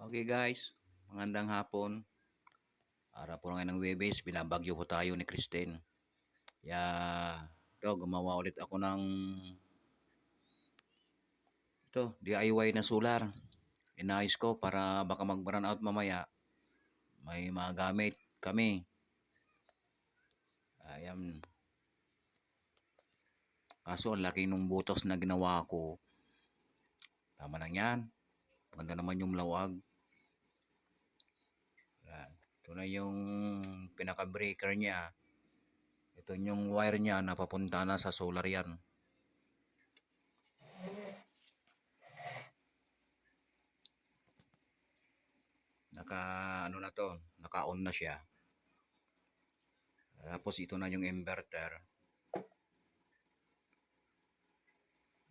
Okay guys, magandang hapon. Araw po ngayon ng Webes, binabagyo po tayo ni Christine. Kaya, ito, gumawa ulit ako ng ito, DIY na solar. Inayos ko para baka mag-run out mamaya. May magamit kami. Ayan. Kaso, ang laki nung butas na ginawa ko. Tama lang yan. Maganda naman yung lawag. Ito na yung pinaka-breaker niya. Ito yung wire niya na papunta na sa solar yan. Naka ano na to, naka-on na siya. Tapos ito na yung inverter.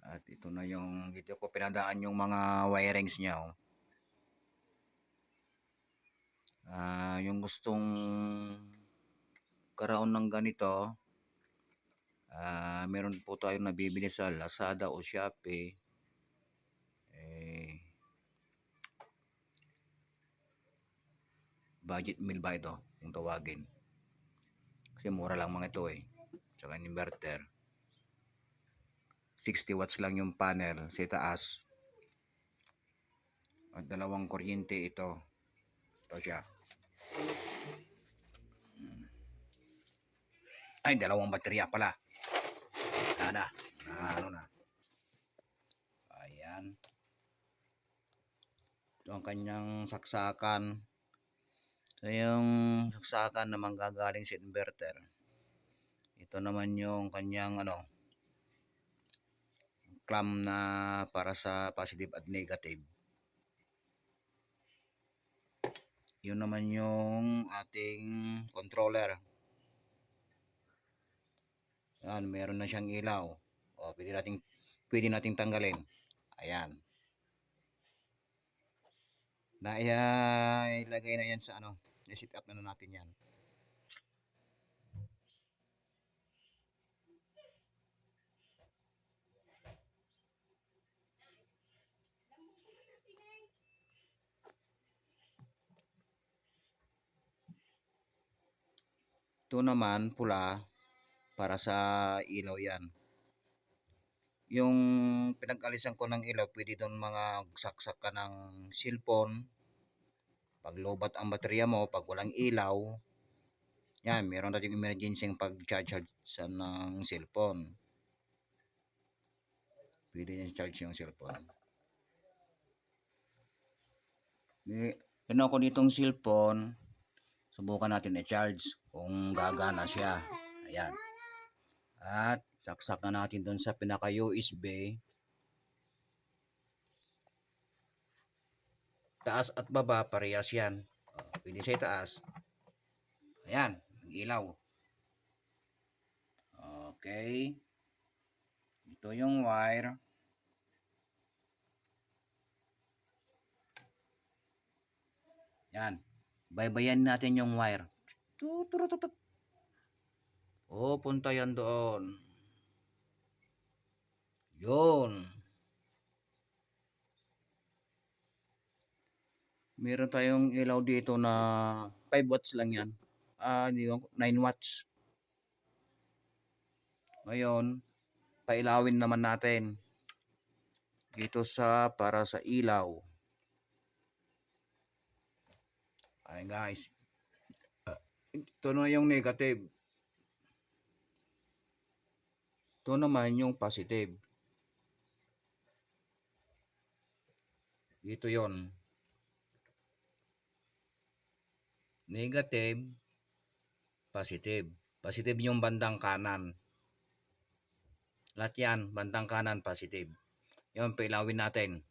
At ito na yung dito ko pinadaan yung mga wirings niya. Oh. Ah, yung gustong karoon ng ganito, ah, meron po tayong nabibili sa Lazada o Shopee. Eh, budget meal ba ito kung tawagin? Kasi mura lang mga ito eh. Tsaka inverter. 60 watts lang yung panel sa taas. At dalawang kuryente ito. Ito siya. Hmm. Ay, dalawang baterya pala. Sana. Na, ano na. Ayan. Ito ang kanyang saksakan. Ito yung saksakan na manggagaling sa inverter. Ito naman yung kanyang ano, clamp na para sa positive at negative. Yun naman yung ating controller. Yan, meron na siyang ilaw. O, pwede nating, pwede nating tanggalin. Ayan. Na ilagay na yan sa ano, i-set up na, na natin yan. Ito naman pula para sa ilaw yan. Yung pinag-alisan ko ng ilaw, pwede doon mga saksak ka ng cellphone. Pag lobat ang baterya mo, pag walang ilaw, yan, meron tayong emergency pag-charge sa ng cellphone. Pwede niya charge yung cellphone. May, ano ako ditong cellphone, subukan natin i-charge kung gagana siya. Ayan. At saksak na natin doon sa pinaka USB. Taas at baba parehas yan. O, pwede sa itaas. Ayan, ilaw. Okay. Ito yung wire. Yan. Baybayan natin yung wire. Tutututut. Oh, punta yan doon. Yun. Meron tayong ilaw dito na 5 watts lang yan. Ah, uh, 9 watts. Ngayon, pailawin naman natin. Dito sa para sa ilaw. Ay guys. Uh, ito na yung negative. Ito naman yung positive. Dito yon Negative, positive. Positive yung bandang kanan. Lahat yan, bandang kanan, positive. Yun, pailawin natin.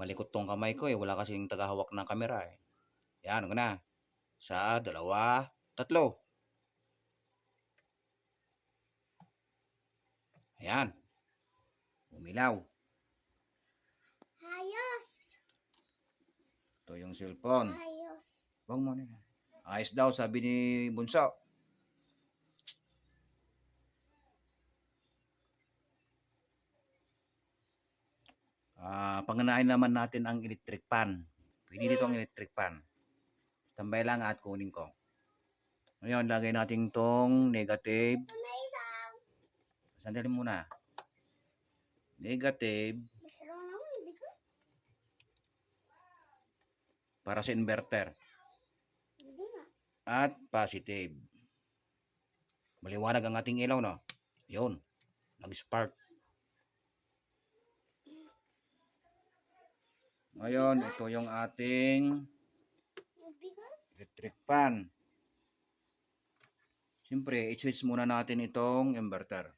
Malikot tong kamay ko eh. Wala kasing tagahawak ng kamera eh. Yan, ano na. Sa dalawa, tatlo. Ayan. Umilaw. Ayos. Ito yung cellphone. Ayos. Huwag mo na. Ayos daw, sabi ni Bunso. Ah, panganahin naman natin ang electric pan. Pwede dito ang electric pan. Tambay lang at kunin ko. Ngayon, lagay natin tong negative. Sandali muna. Negative para sa inverter. At positive. Maliwanag ang ating ilaw, no? Yun. Nag-spark. Ngayon, ito yung ating electric fan. Siyempre, i-switch muna natin itong inverter.